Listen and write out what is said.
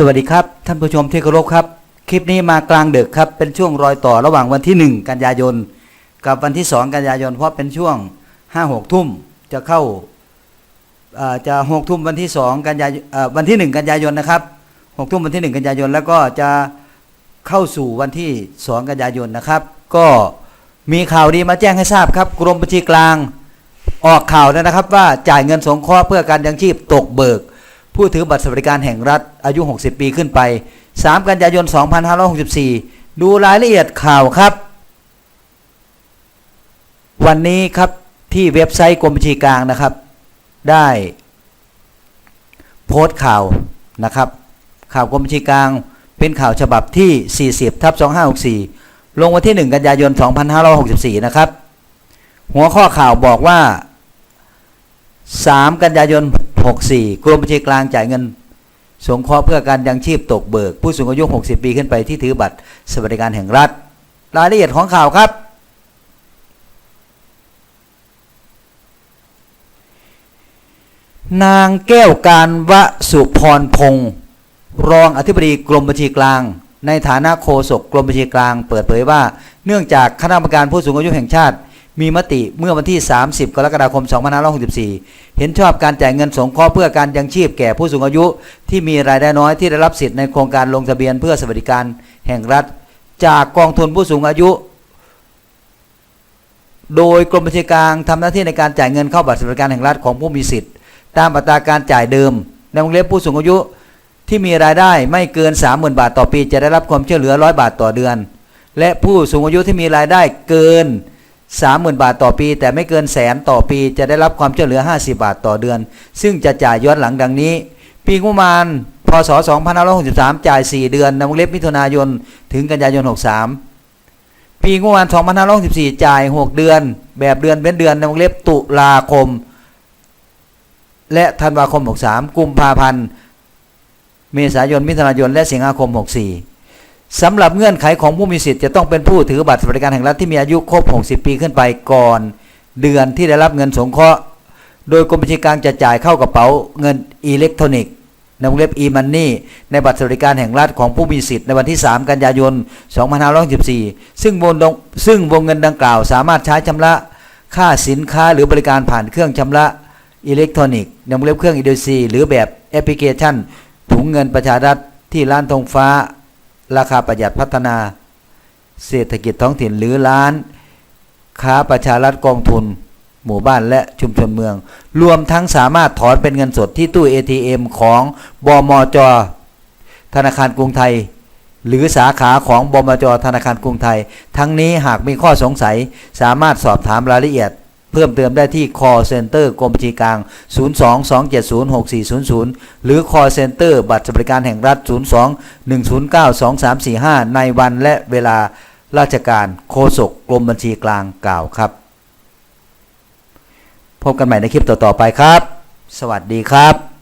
สวัสดีครับ ท่านผู้ชมที่เคารพครับ คลิปนี้มากลางดึกครับ เป็นช่วงรอยต่อระหว่างวันที่ 1 กันยายน กับวันที่ 2 กันยายน เพราะเป็นช่วง 5 6 ทุ่มจะเข้าจะ 6 ทุ่มวันที่ 2 กันยายนวันที่ 1 กันยายนนะครับ 6 ทุ่มวันที่ 1 กันยายน แล้วก็จะเข้าสู่วันที่ 2 กันยายนนะครับ ก็มีข่าวดีมาแจ้งให้ทราบครับ กรมบัญชีกลางออกข่าวแล้วนะครับ ว่าจ่ายเงินสงเคราะห์เพื่อการยังชีพตกเบิก ผู้ถือบัตรสวัสดิการแห่งรัฐอายุ 60 ปีขึ้นไป 3 กันยายน 2564 ดูรายละเอียดข่าวครับ วันนี้ครับที่เว็บไซต์กรมบัญชีกลางนะครับ ได้โพสต์ข่าวนะครับข่าวกรมบัญชีกลางเป็นข่าวฉบับที่ 40ทับ2564 ลงวันที่ 1 กันยายน 2564 นะครับ หัวข้อข่าวบอกว่า 3 กันยายน 64กรมบัญชีกลางจ่ายเงิน สงเคราะห์เพื่อการยังชีพตกเบิก ผู้สูงอายุ 60 ปีขึ้นไปที่ถือบัตรสวัสดิการแห่งรัฐ รายละเอียดของข่าวครับนางแก้วการวสุพรพงศ์รองอธิบดีกรมบัญชีกลาง ในฐานะโฆษกกรมบัญชีกลาง เปิดเผยว่า เนื่องจากคณะกรรมการผู้สูงอายุแห่งชาติ มีมติเมื่อวันที่ 30 กรกฎาคม 2564 เห็นชอบการจ่ายเงินสงเคราะห์เพื่อการยังชีพแก่ผู้สูงอายุ ที่มีรายได้น้อยที่ได้รับสิทธิ์ในโครงการลงทะเบียนเพื่อสวัสดิการแห่งรัฐ จากกองทุนผู้สูงอายุ โดยกรมบัญชีกลางทำหน้าที่ในการจ่ายเงินเข้าบัตรสวัสดิการแห่งรัฐของผู้มีสิทธิ์ ตามอัตราการจ่ายเดิม ในวงเล็บผู้สูงอายุ ที่มีรายได้ไม่เกิน 30,000 บาทต่อปี จะได้รับความช่วยเหลือ 100 บาทต่อเดือน และผู้สูงอายุที่มีรายได้เกิน 30,000บาทต่อปี แต่ไม่เกินแสนต่อปีจะได้รับความช่วยเหลือ 50 บาทต่อเดือน ซึ่งจะจ่ายย้อนหลังดังนี้ ปีงบประมาณพศ2563 จ่าย 4 เดือนในวงเล็บมิถุนายน ถึงกันยายน 63 ปีงบประมาณ2564 จ่าย 6 เดือน แบบเดือนเป็นเดือนในวงเล็บตุลาคม และธันวาคม 63 กุมภาพันธ์ เมษายน มิถุนายน และสิงหาคม 64 สำหรับเงื่อนไขของผู้มีสิทธิ์จะต้องเป็นผู้ถือบัตรสวัสดิการแห่งรัฐที่มีอายุครบ 60 ปีขึ้นไปก่อน เดือนที่ได้รับเงินสงเคราะห์ โดยกรมบัญชีกลางจะจ่ายเข้ากระเป๋าเงินอิเล็กทรอนิกส์ในวงเล็บ e-money ในบัตรสวัสดิการแห่งรัฐของผู้มีสิทธิ์ในวันที่ 3 กันยายน 2564 ซึ่งวงซึ่งวงเงินดังกล่าวสามารถใช้ชำระค่าสินค้าหรือบริการผ่านเครื่องชำระอิเล็กทรอนิกส์ในวงเล็บเครื่อง EDC หรือแบบแอปพลิเคชันถุงเงินประชารัฐที่ร้านธงฟ้า ราคาประหยัดพัฒนา เศรษฐกิจท้องถิ่นหรือร้าน ค้าประชารัฐกองทุน หมู่บ้านและชุมชนเมือง รวมทั้งสามารถถอนเป็นเงินสดที่ตู้ ATM ของบมจ ธนาคารกรุงไทย หรือสาขาของบมจ ธนาคารกรุงไทย ทั้งนี้หากมีข้อสงสัยสามารถสอบถามรายละเอียด พิ่มเติมได้ที่ call center กรมบัญชีกลาง 02-270-6400 หรือ call center บัตรสวัสดิการแห่งรัฐ 02-109-2345 ในวันและเวลาราชการโฆษกกรมบัญชีกลางกล่าวครับ พบกันใหม่ในคลิปต่อ ๆ ไปครับ สวัสดีครับ